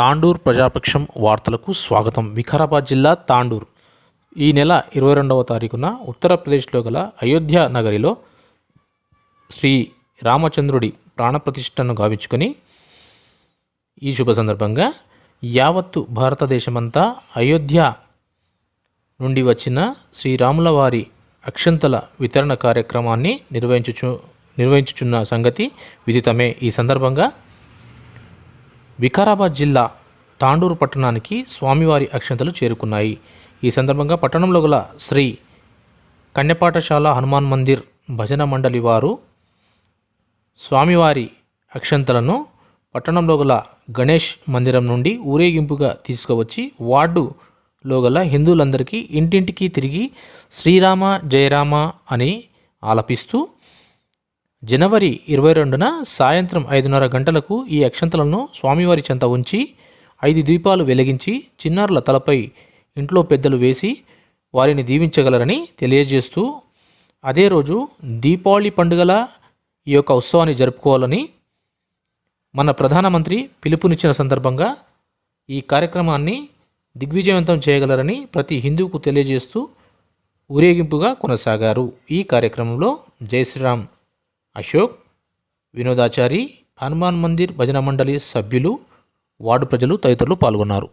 తాండూర్ ప్రజాపక్షం వార్తలకు స్వాగతం. వికారాబాద్ జిల్లా తాండూర్. ఈ నెల ఇరవై రెండవ తారీఖున ఉత్తరప్రదేశ్లో గల అయోధ్య నగరిలో శ్రీ రామచంద్రుడి ప్రాణప్రతిష్టను గావించుకొని ఈ శుభ సందర్భంగా యావత్తు భారతదేశమంతా అయోధ్య నుండి వచ్చిన శ్రీరాముల వారి అక్షంతల వితరణ కార్యక్రమాన్ని నిర్వహించుచు నిర్వహించుచున్న సంగతి విదితమే. ఈ సందర్భంగా వికారాబాద్ జిల్లా తాండూరు పట్టణానికి స్వామివారి అక్షంతలు చేరుకున్నాయి. ఈ సందర్భంగా పట్టణంలో గల శ్రీ కన్యపాఠశాల హనుమాన్ మందిర్ భజన మండలి వారు స్వామివారి అక్షంతలను పట్టణంలో గల గణేష్ మందిరం నుండి ఊరేగింపుగా తీసుకువచ్చి వార్డులో గల హిందువులందరికీ ఇంటింటికి తిరిగి శ్రీరామ జయరామ అని ఆలపిస్తూ జనవరి ఇరవై రెండున సాయంత్రం ఐదున్నర గంటలకు ఈ అక్షంతలను స్వామివారి చెంత ఉంచి ఐదు దీపాలు వెలిగించి చిన్నారుల తలపై ఇంట్లో పెద్దలు వేసి వారిని దీవించగలరని తెలియజేస్తూ అదే రోజు దీపావళి పండుగల ఈ యొక్క ఉత్సవాన్ని జరుపుకోవాలని మన ప్రధానమంత్రి పిలుపునిచ్చిన సందర్భంగా ఈ కార్యక్రమాన్ని దిగ్విజయవంతం చేయగలరని ప్రతి హిందువుకు తెలియజేస్తూ ఊరేగింపుగా కొనసాగారు ఈ కార్యక్రమంలో. జై శ్రీరామ్. అశోక్ వినోదాచారి హనుమాన్ మందిర్ భజన మండలి సభ్యులు వార్డు ప్రజలు తదితరులు పాల్గొన్నారు.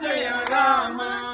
Jai Rama.